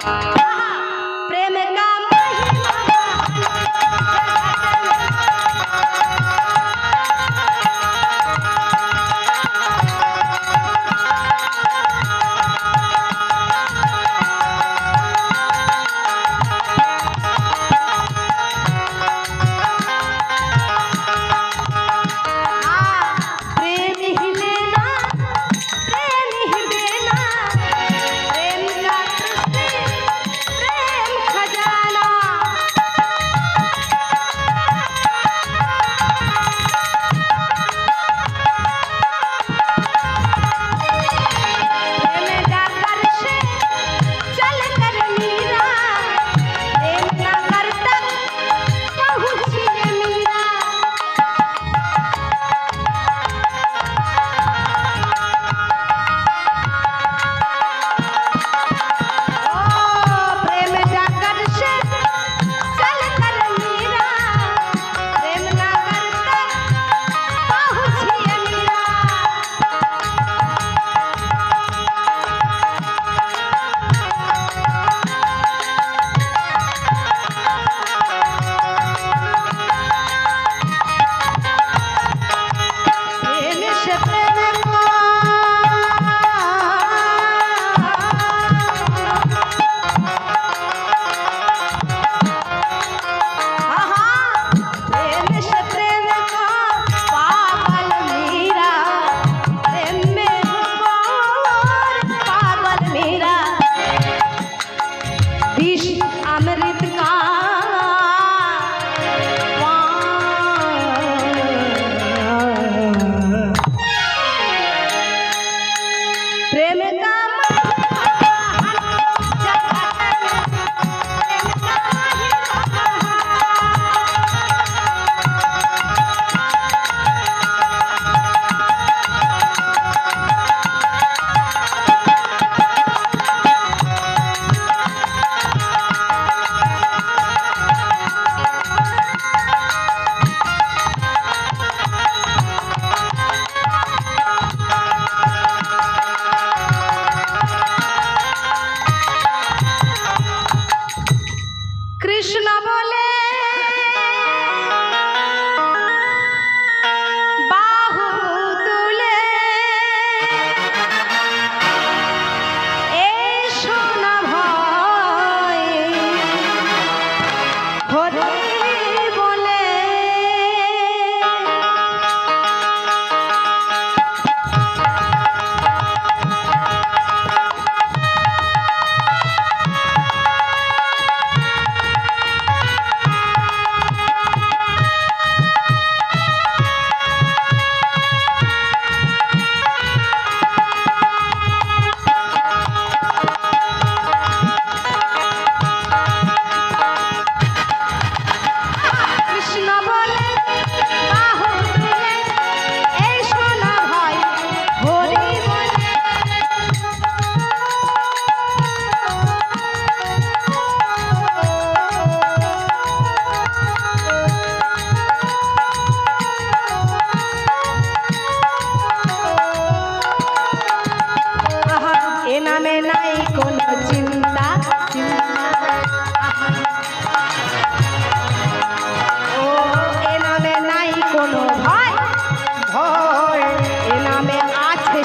Bye.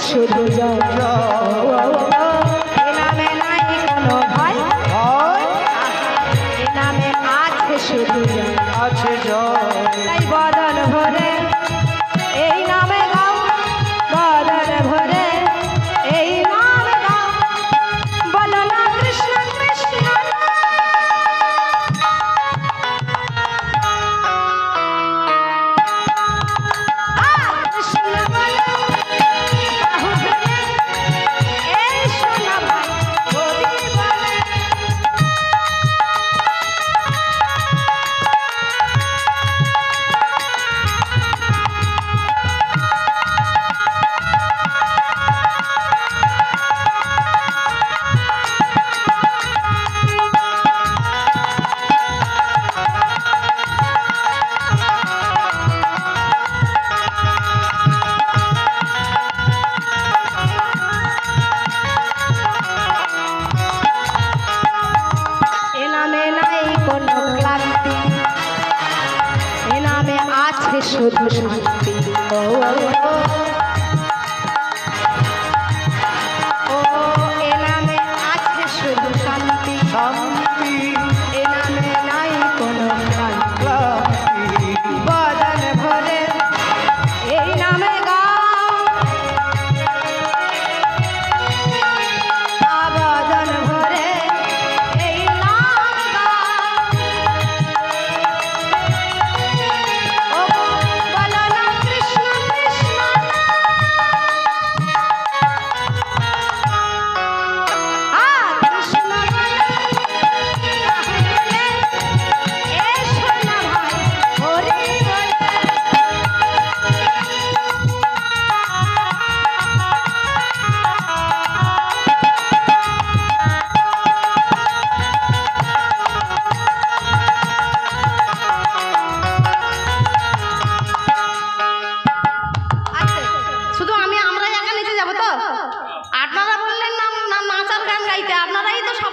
শুধু জয় শুধু শান্তি।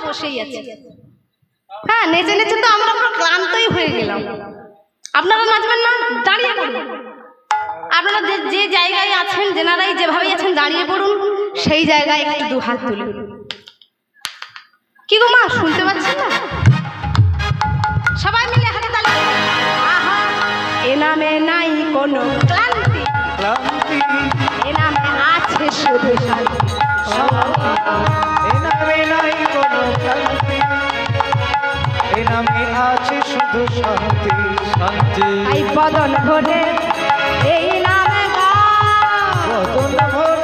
বসেই আছে। হ্যাঁ নেচে নেচে তো আমরা পুরো ক্লান্তই হয়ে গেলাম। আপনারা নাচবেন না দাঁড়িয়ে পড়ুন। আপনারা যে যে জায়গায় আছেন যেনারাই যেভাবেই আছেন দাঁড়িয়ে পড়ুন। সেই জায়গায় একটু দু হাত তুলুন। কি গো মা শুনতে পাচ্ছেন না? সবাই মিলে হাতে তালি আহা এ নামে নাই কোনো ক্লান্তি। ক্লান্তি। এ নামে আছে শুধু শান্তি। এ নামে ক্লান্তি এ নামে আছে শুধু শান্তি শান্তি। তাই বদন ভরে এই নামে বদন ভরে